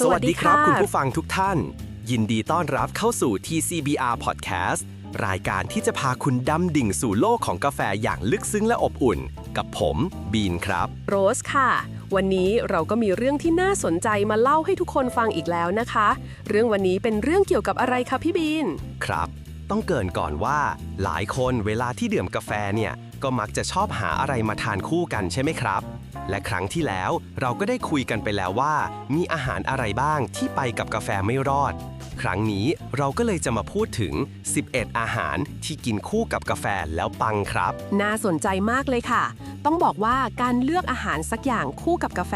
สวัสดีครับสวัสดีค่ะคุณผู้ฟังทุกท่าน ยินดีต้อนรับเข้าสู่ TCBR Podcast รายการที่จะพาคุณดำดิ่งสู่โลกของกาแฟอย่างลึกซึ้งและอบอุ่น กับผมบีนครับ โรสค่ะ วันนี้เราก็มีเรื่องที่น่าสนใจมาเล่าให้ทุกคนฟังอีกแล้วนะคะ เรื่องวันนี้เป็นเรื่องเกี่ยวกับอะไรคะพี่บีน ครับ ต้องเกรินก่อนว่า หลายคนเวลาที่ดื่มกาแฟเนี่ยก็มักจะชอบหาอะไรมาทานคู่กันใช่ไหมครับ และครั้งที่แล้วเราก็ได้คุยกันไปแล้วว่า มีอาหารอะไรบ้างที่ไปกับกาแฟไม่รอด ครั้งนี้เราก็เลยจะมาพูดถึง 11 อาหารที่กินคู่กับกาแฟแล้วปังครับ น่าสนใจมากเลยค่ะ ต้องบอกว่าการเลือกอาหารสักอย่างคู่กับกาแฟ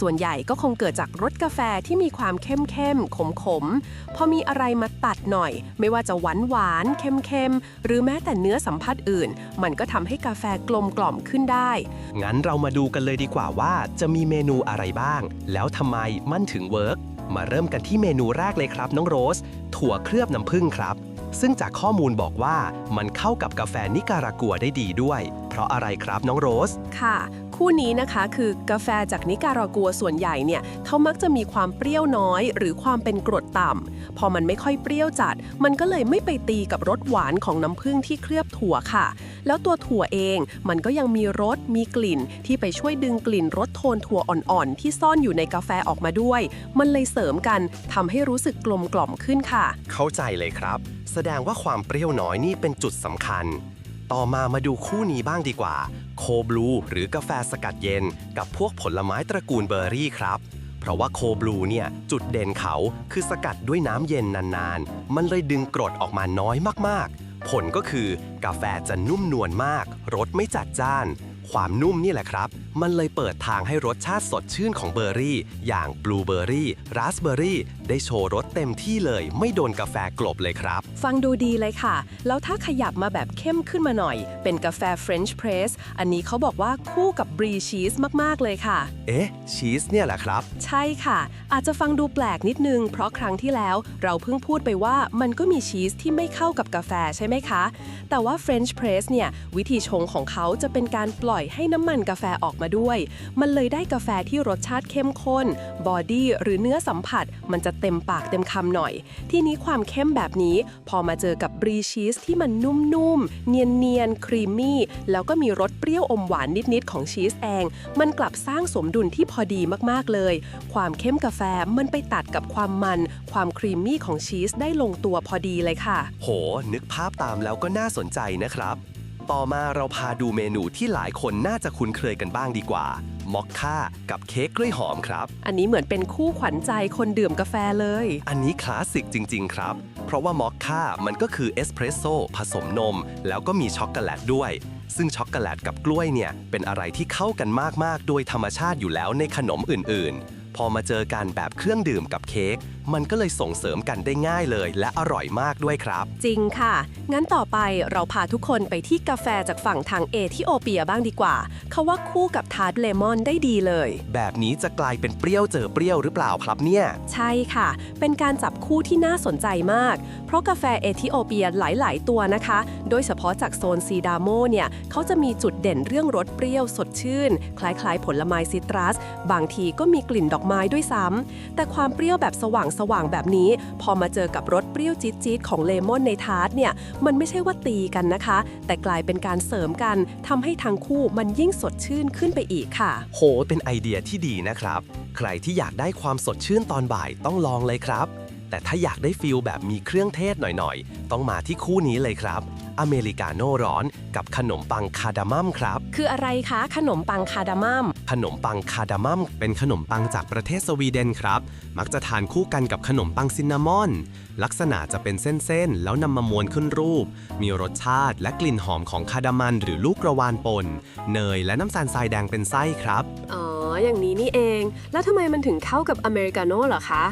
ส่วนใหญ่ก็คงเกิดจากรสกาแฟที่มีความเข้มเข้มขมขมพอมีอะไรมาตัดหน่อย ไม่ว่าจะหวานหวานเค็มเค็มหรือแม้แต่เนื้อสัมผัสอื่น มันก็ทำให้กาแฟกลมกล่อมขึ้นได้ งั้นเรามาดูกันเลยดีกว่าว่าจะมีเมนูอะไรบ้าง แล้วทำไมมันถึงเวิร์กมาเริ่มกันที่เมนูแรกเลยครับน้องโรส ถั่วเคลือบน้ำผึ้งครับ ซึ่งจากข้อมูลบอกว่ามันเข้ากับกาแฟนิการากัวได้ดีด้วย เพราะอะไรครับน้องโรส ค่ะ คู่นี้นะคะคือกาแฟจากนิการากัวส่วนใหญ่เนี่ยเขามักจะมีความเปรี้ยวน้อย หรือความเป็นกรดต่ำพอมันไม่ค่อยเปรี้ยวจัด มันก็เลยไม่ไปตีกับรสหวานของน้ำผึ้งที่เคลือบถั่วค่ะ แล้วตัวถั่วเองมันก็ยังมีรสมีกลิ่น ที่ไปช่วยดึงกลิ่นรสโทนถั่วอ่อนๆ ที่ซ่อนอยู่ในกาแฟออกมาด้วย มันเลยเสริมกันทำให้รู้สึกกลมกล่อมขึ้นค่ะ เข้าใจเลยครับ แสดงว่าความเปรี้ยวน้อยนี่เป็นจุดสำคัญ ต่อมามาดูคู่นี้บ้างดีกว่า โคบลูหรือกาแฟสกัดเย็น กับพวกผลไม้ตระกูลเบอร์รี่ครับ เพราะว่าโคบลูเนี่ย จุดเด่นเขาคือสกัดด้วยน้ำเย็นนานๆ มันเลยดึงกรดออกมาน้อยมากๆ ผลก็คือกาแฟจะนุ่มนวลมาก รสไม่จัดจ้าน ความนุ่มนี่แหละครับ มันเลยเปิดทางให้รสชาติสดชื่นของเบอร์รี่ อย่างบลูเบอร์รี่ ราสเบอร์รี่ ได้โชว์รสเต็มที่เลย ไม่โดนกาแฟกลบเลยครับ ฟังดูดีเลยค่ะ แล้วถ้าขยับมาแบบเข้มขึ้นมาหน่อย เป็นกาแฟ French Press อันนี้เขาบอกว่าคู่กับบรีชีสมาก ๆ เลยค่ะ เอ๊ะ ชีสเนี่ยแหละครับ ใช่ค่ะ อาจจะฟังดูแปลกนิดนึง เพราะครั้งที่แล้ว เราเพิ่งพูดไปว่ามันก็มีชีสที่ไม่เข้ากับกาแฟใช่ไหมคะ แต่ว่า French Press เนี่ยวิธีชงของเขาจะเป็นการปล่อยให้น้ำมันกาแฟออกมาด้วย มันเลยได้กาแฟที่รสชาติเข้มข้น บอดี้หรือเนื้อสัมผัสมันจะเต็มปากเต็มคำหน่อย ที่นี้ความเข้มแบบนี้ พอมาเจอกับบรีชีสที่มันนุ่มๆ เนียนๆ ครีมมี่ แล้วก็มีรสเปรี้ยวอมหวานนิดๆ ของชีสเอง มันกลับสร้างสมดุลที่พอดีมากๆเลย ความเข้มกาแฟมันไปตัดกับความมัน ความครีมมี่ของชีสได้ลงตัวพอดีเลยค่ะ โห นึกภาพตามแล้วก็น่าสนใจนะครับ ต่อมาเราพาดูเมนูที่หลายคนน่าจะคุ้นเคยกันบ้างดีกว่า มอคค่ากับเค้กกล้วยหอมครับ อันนี้เหมือนเป็นคู่ขวัญใจคนดื่มกาแฟเลย อันนี้คลาสสิกจริง ๆ ครับ เพราะว่ามอคค่ามันก็คือเอสเพรสโซ่ผสมนม แล้วก็มีช็อกโกแลตด้วย ซึ่งช็อกโกแลตกับกล้วยเนี่ย เป็นอะไรที่เข้ากันมาก ๆ โดยธรรมชาติอยู่แล้วในขนมอื่น ๆ พอมาเจอกันแบบเครื่องดื่มกับเค้กมันก็เลยส่งเสริมกันได้ง่ายเลย และอร่อยมากด้วยครับ จริงค่ะ งั้นต่อไปเราพาทุกคนไปที่กาแฟจากฝั่งทางเอธิโอเปียบ้างดีกว่า เขาว่าคู่กับทาร์ตเลมอนได้ดีเลย แบบนี้จะกลายเป็นเปรี้ยวเจอเปรี้ยวหรือเปล่าครับเนี่ย ใช่ค่ะ เป็นการจับคู่ที่น่าสนใจมาก เพราะกาแฟเอธิโอเปียหลาย ๆ ตัวนะคะ โดยเฉพาะจากโซนซีดาโมเนี่ย เขาจะมีจุดเด่นเรื่องรสเปรี้ยวสดชื่น คล้าย ๆ ผลไม้ซิตรัส บางทีก็มีกลิ่นดอกไม้ด้วยซ้ำแต่ความเปรี้ยวแบบสว่างสว่างแบบนี้ พอมาเจอกับรสเปรี้ยวจี๊ดๆของเลมอนในทาร์ตเนี่ย มันไม่ใช่ว่าตีกันนะคะ แต่กลายเป็นการเสริมกันทำให้ทั้งคู่มันยิ่งสดชื่นขึ้นไปอีกค่ะ โห เป็นไอเดียที่ดีนะครับ ใครที่อยากได้ความสดชื่นตอนบ่ายต้องลองเลยครับ แต่ถ้าอยากได้ฟิลแบบมีเครื่องเทศหน่อยๆ ต้องมาที่คู่นี้เลยครับ อเมริกาโน่ร้อน กับขนมปังคาร์ดามัมครับ คืออะไรคะขนมปังคาร์ดามัม ขนมปังคาร์ดามัมเป็นขนมปังจากประเทศสวีเดนครับ มักจะทานคู่กันกับขนมปังซินนามอน ลักษณะจะเป็นเส้นๆ แล้วนำมาม้วนขึ้นรูป มีรสชาติและกลิ่นหอมของคาร์ดามันหรือลูกกระวานป่น เนยและน้ำตาลทรายแดงเป็นไส้ครับ อ๋อ อย่างนี้นี่เอง แล้วทำไมมันถึงเข้ากับอเมริกาโน่เหรอคะ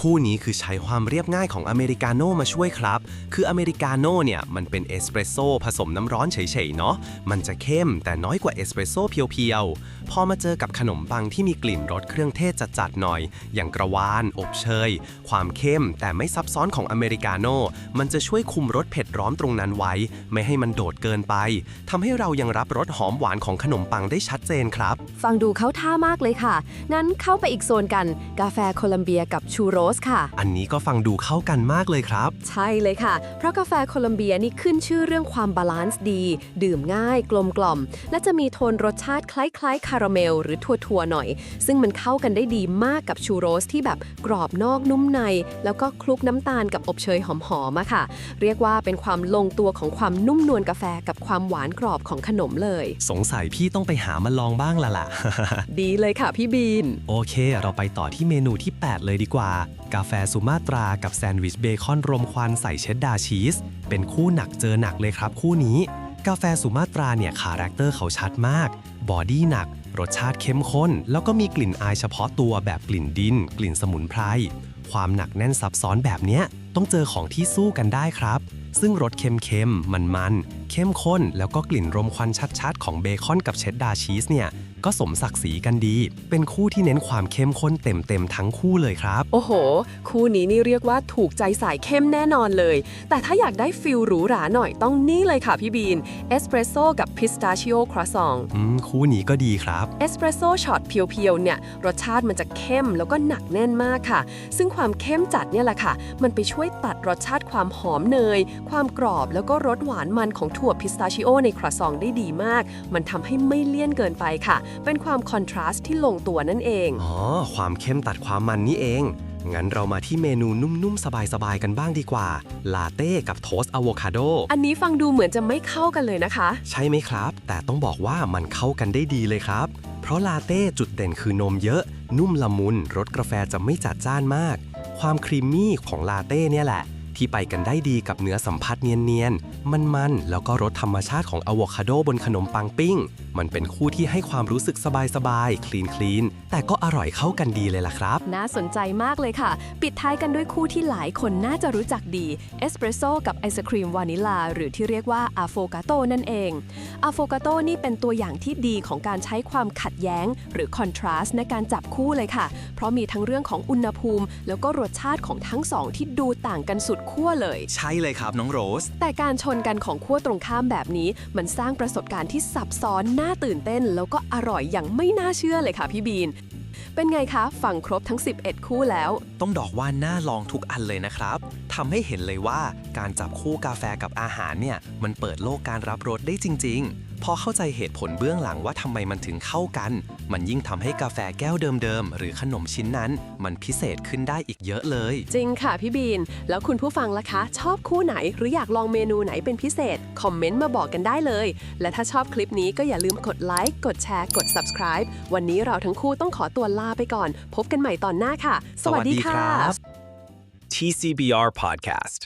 คู่นี้คือใช้ความเรียบง่ายของอเมริกาโน่มาช่วยครับ คืออเมริกาโน่เนี่ย มันเป็นเอสเปรสโซ่ผสมน้ำร้อนเฉยๆ เนาะ มันจะเข้มแต่น้อยกว่าเอสเปรสโซ่เพียวๆ พอมาเจอกับขนมปังที่มีกลิ่นรสเครื่องเทศจัดๆหน่อย อย่างกระวาน อบเชย ความเข้มแต่ไม่ซับซ้อนของอเมริกาโน่มันจะช่วยคุมรสเผ็ดร้อนตรงนั้นไว้ ไม่ให้มันโดดเกินไปทำให้เรายังรับรสหอมหวานของขนมปังได้ชัดเจนครับ ฟังดูเข้าท่ามากเลยค่ะ งั้นเข้าไปอีกโซนกัน กาแฟโคลัมเบียกับชูโรสค่ะ อันนี้ก็ฟังดูเข้ากันมากเลยครับ ใช่เลยค่ะ เพราะกาแฟโคลัมเบียนี่ขึ้นชื่อเรื่องความบาลานซ์ดี ดื่มง่าย กลมกล่อม และจะมีโทนรสชาติคล้ายๆคาราเมลหรือถั่วๆหน่อย ซึ่งมันเข้ากันได้ดีมากกับชูโรสที่แบบกรอบนอกนุ่มใน แล้วก็คลุกน้ำตาลกับอบเชยหอมๆอะค่ะ เรียกว่าเป็นความลงตัวของความนุ่มนวลกาแฟกับความหวานกรอบของขนมเลย สงสัยพี่ต้องไปหามาลองบ้างละล่ะ ดีเลยค่ะพี่บีน โอเค เราไปต่อที่เมนูที่ 8 เลยดีกว่า กาแฟสุมาตรากับแซนด์วิชเบคอนรมควันใส่เชดดาร์ชีสเป็นคู่หนักเจอหนักเลยครับคู่นี้ กาแฟสุมาตราเนี่ยคาแรคเตอร์เขาชัดมาก บอดี้หนัก รสชาติเข้มข้น แล้วก็มีกลิ่นอายเฉพาะตัวแบบกลิ่นดิน กลิ่นสมุนไพร ความหนักแน่นซับซ้อนแบบเนี้ยต้องเจอของที่สู้กันได้ครับ ซึ่งรสเค็มๆมันๆเข้มข้น แล้วก็กลิ่นรมควันชัดๆ ของเบคอนกับเชดดาร์ชีสเนี่ย ก็สมศักดิ์ศรีกันดี เป็นคู่ที่เน้นความเข้มข้นเต็มๆทั้งคู่เลยครับ โอ้โห คู่นี้นี่เรียกว่าถูกใจสายเข้มแน่นอนเลย แต่ถ้าอยากได้ฟิลหรูหราหน่อยต้องนี่เลยค่ะพี่บีนเอสเปรสโซ่กับพิสตาชิโอครัซองอืมคู่นี้ก็ดีครับเอสเปรสโซ่ช็อตเพียวๆเนี่ยรสชาติมันจะเข้มแล้วก็หนักแน่นมากค่ะ ซึ่งความเข้มจัดเนี่ยแหละค่ะ มันไปช่วยตัดรสชาติความหอมเนย ความกรอบแล้วก็รสหวานมันของถั่วพิสตาชิโอในครัซองได้ดีมาก มันทำให้ไม่เลี่ยนเกินไปค่ะ เป็นความคอนทราสต์ที่ลงตัวนั่นเอง อ๋อ ความเข้มตัดความมันนี่เอง งั้นเรามาที่เมนูนุ่มๆ สบายๆ กันบ้างดีกว่า ลาเต้กับโทสต์อะโวคาโด อันนี้ฟังดูเหมือนจะไม่เข้ากันเลยนะคะ ใช่ไหมครับ แต่ต้องบอกว่ามันเข้ากันได้ดีเลยครับ เพราะลาเต้จุดเด่นคือนมเยอะ นุ่มละมุน รสกาแฟจะไม่จัดจ้านมาก ความครีมมี่ของลาเต้เนี่ยแหละ ที่ไปกันได้ดีกับเนื้อสัมผัสเนียนๆ มันๆ แล้วก็รสธรรมชาติของอะโวคาโดบนขนมปังปิ้ง มันเป็นคู่ที่ให้ความรู้สึกสบายๆ คลีนๆ แต่ก็อร่อยเข้ากันดีเลยล่ะครับ น่าสนใจมากเลยค่ะ ปิดท้ายกันด้วยคู่ที่หลายคนน่าจะรู้จักดี เอสเปรสโซ่กับไอศครีมวานิลา หรือที่เรียกว่าอะโฟกาโตนั่นเองอะโฟกาโตนี่เป็นตัวอย่างที่ดีของการใช้ความขัดแย้ง หรือคอนทราสต์ในการจับคู่เลยค่ะ เพราะมีทั้งเรื่องของอุณหภูมิ แล้วก็รสชาติของทั้งสองที่ดูต่างกันสุดขั้วเลย ใช่เลยครับน้องโรส แต่การชนกันของขั้วตรงข้ามแบบนี้ มันสร้างประสบการณ์ที่ซับซ้อนน่าตื่นเต้น แล้วก็อร่อยอย่างไม่น่าเชื่อเลยค่ะพี่บีน เป็นไงคะฟังครบทั้ง 11 คู่แล้ว ต้องบอกว่าน่าลองทุกอันเลยนะครับทำให้เห็นเลยว่าการจับคู่กาแฟกับอาหารเนี่ยมันเปิดโลกการรับรสได้จริง ๆ พอเข้าใจเหตุผลเบื้องหลังว่าทำไมมันถึงเข้ากัน มันยิ่งทำให้กาแฟแก้วเดิมๆ หรือขนมชิ้นนั้น มันพิเศษขึ้นได้อีกเยอะเลย จริงค่ะพี่บีน แล้วคุณผู้ฟังล่ะคะ ชอบคู่ไหนหรืออยากลองเมนูไหนเป็นพิเศษ คอมเมนต์มาบอกกันได้เลย และถ้าชอบคลิปนี้ก็อย่าลืมกดไลค์กดแชร์กด subscribe วันนี้เราทั้งคู่ต้องขอตัวลาไปก่อน พบกันใหม่ตอนหน้าค่ะ สวัสดีค่ะ TCBR Podcast